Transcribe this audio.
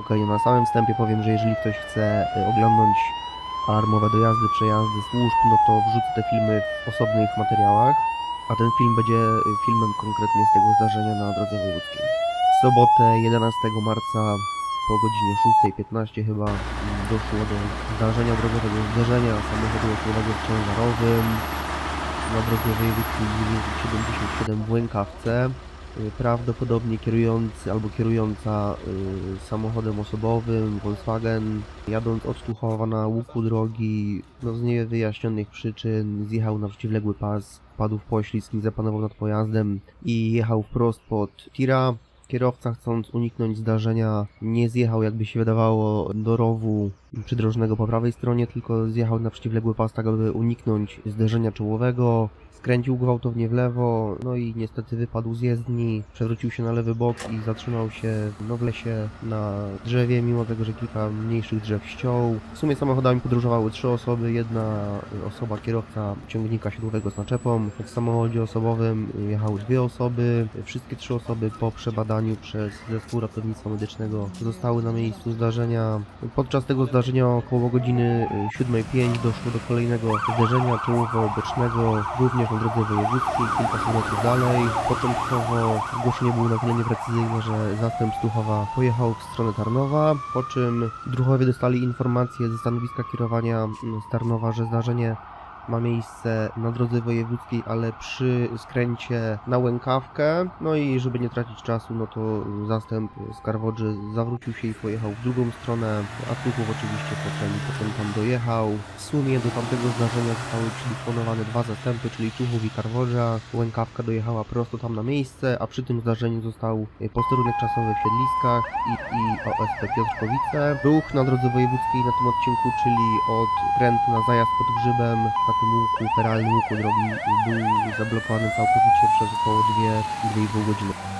Okej, na samym wstępie powiem, że jeżeli ktoś chce y, oglądać alarmowe dojazdy, przejazdy służb, no to wrzucę te filmy w osobnych materiałach, a ten film będzie y, filmem konkretnie z tego zdarzenia na drodze wojewódzkiej. W sobotę 11 marca po godzinie 6.15 chyba doszło do zdarzenia drogowego, zderzenia samochodu osobowego z ciężarowym na drodze wojewódzkiej 977 w Łękawce. Y, Prawdopodobnie kierujący albo kierująca y, samochodem osobowym Volkswagen jadąc od na łuku drogi no z niewyjaśnionych przyczyn zjechał na przeciwległy pas, wpadł w poślizg, nie zapanował nad pojazdem i jechał wprost pod tira. Kierowca chcąc uniknąć zdarzenia nie zjechał jakby się wydawało do rowu przydrożnego po prawej stronie, tylko zjechał na przeciwległy pas tak aby uniknąć zderzenia czołowego. Skręcił gwałtownie w lewo, no i niestety wypadł z jezdni, przewrócił się na lewy bok i zatrzymał się no, w lesie na drzewie, mimo tego, że kilka mniejszych drzew ściął. W sumie samochodami podróżowały trzy osoby, jedna osoba kierowca ciągnika siodłowego z naczepą. W samochodzie osobowym jechały dwie osoby. Wszystkie trzy osoby po przebadaniu przez zespół ratownictwa medycznego zostały na miejscu zdarzenia. Podczas tego zdarzenia około godziny 7.05 doszło do kolejnego zderzenia czołowo-bocznego, również na drodze wojewódzkiej, kilkaset metrów dalej. Początkowo zgłoszenie było na tyle nieprecyzyjne, że zastęp Stuchowa pojechał w stronę Tarnowa, po czym druhowie dostali informację ze stanowiska kierowania mm, z Tarnowa, że zdarzenie ma miejsce na drodze wojewódzkiej, ale przy skręcie na Łękawkę. No i żeby nie tracić czasu, no to zastęp z Karwodży zawrócił się i pojechał w drugą stronę, a Tuchów oczywiście potem, potem tam dojechał. W sumie do tamtego zdarzenia zostały przydysponowane dwa zastępy, czyli Tuchów i Karwodża. Łękawka dojechała prosto tam na miejsce, a przy tym zdarzeniu został posterunek czasowy w Siedliskach i, i OSP Piotrkowice. Ruch na drodze wojewódzkiej na tym odcinku, czyli od krętu na zajazd pod grzybem, na tym łuku, feralnym łuku drogi był zablokowany całkowicie przez około 2-2,5 godziny.